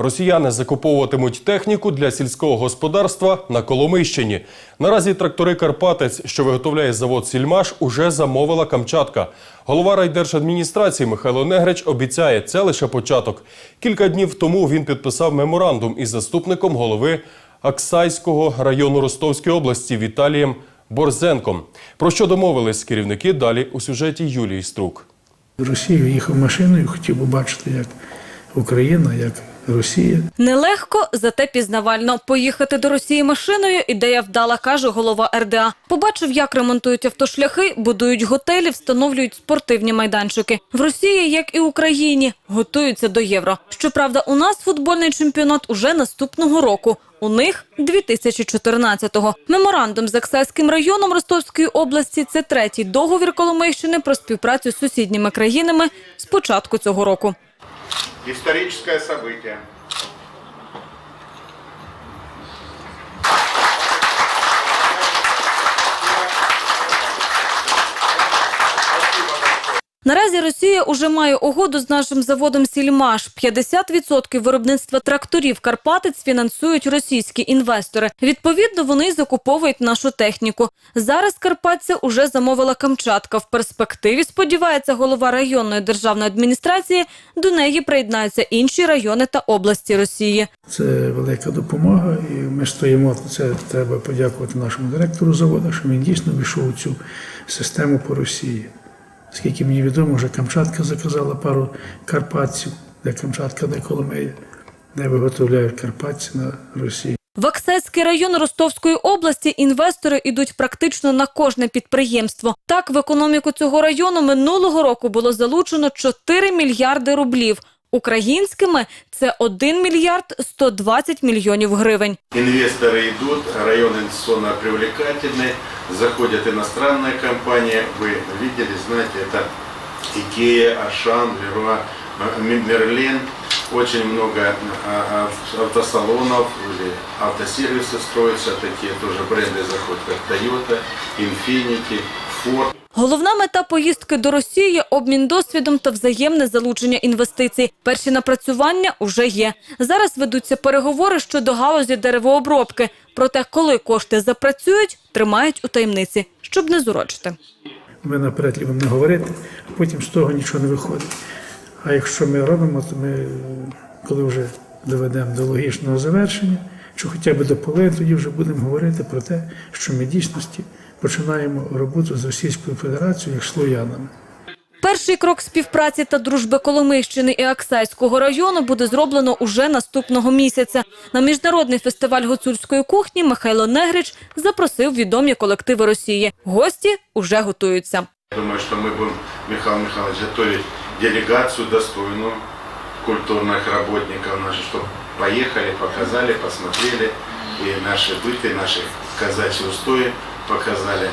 Росіяни закуповуватимуть техніку для сільського господарства на Коломийщині. Наразі трактори Карпатець, що виготовляє завод Сільмаш, уже замовила Камчатка. Голова райдержадміністрації Михайло Негрич обіцяє, це лише початок. Кілька днів тому він підписав меморандум із заступником голови Аксайського району Ростовської області Віталієм Борзенком. Про що домовились керівники далі у сюжеті Юлії Струк. В Росію їхав машиною, хотів би бачити, як Україна, як Росія. Нелегко, зате пізнавально. Поїхати до Росії машиною – ідея вдала, каже голова РДА. Побачив, як ремонтують автошляхи, будують готелі, встановлюють спортивні майданчики. В Росії, як і в Україні, готуються до євро. Щоправда, у нас футбольний чемпіонат уже наступного року. У них 2014-го. Меморандум з Аксайським районом Ростовської області – це третій договір Коломийщини про співпрацю з сусідніми країнами з початку цього року. Историческое событие. Наразі Росія уже має угоду з нашим заводом «Сільмаш». 50% виробництва тракторів «Карпатець» фінансують російські інвестори. Відповідно, вони закуповують нашу техніку. Зараз «Карпатця» уже замовила Камчатка. В перспективі, сподівається голова районної державної адміністрації, до неї приєднаються інші райони та області Росії. Це велика допомога, і ми стоїмо. Це треба подякувати нашому директору заводу, що він дійсно війшов у цю систему по Росії. Скільки мені відомо, вже Камчатка заказала пару карпатців, де Камчатка, де Коломея, де виготовляють карпатці на Росії. В Аксайський район Ростовської області інвестори йдуть практично на кожне підприємство. Так, в економіку цього району минулого року було залучено 4 мільярди рублів. Українськими це 1 мільярд 120 мільйонів гривень. Инвесторы идут, район инвестиционно привлекательный, заходят иностранные компании. Вы видели, знаете, это Икея, Ашан, Леруа, М- Мерлен. Очень много а, а, автосалонов или автосервисы строятся, такие тоже бренды заходят, как Toyota, Infiniti, Ford. Головна мета поїздки до Росії – обмін досвідом та взаємне залучення інвестицій. Перші напрацювання уже є. Зараз ведуться переговори щодо галузі деревообробки. Проте, коли кошти запрацюють, тримають у таємниці, щоб не зурочити. Ми наперед любимо не говорити, а потім з того нічого не виходить. А якщо ми робимо, то ми, коли вже доведемо до логічного завершення, чи хоча б до половини, тоді вже будемо говорити про те, що ми дійсності починаємо роботу з Російською Федерацією як слоянами. Перший крок співпраці та дружби Коломийщини і Аксайського району буде зроблено уже наступного місяця. На міжнародний фестиваль гуцульської кухні Михайло Негрич запросив відомі колективи Росії. Гості уже готуються. Думаю, что мы будем, Михаил Михайлович, готовить делегацию достойную культурных работников наших, чтобы поехали, показали, посмотрели, и наши быты, наши казачьи устои показали.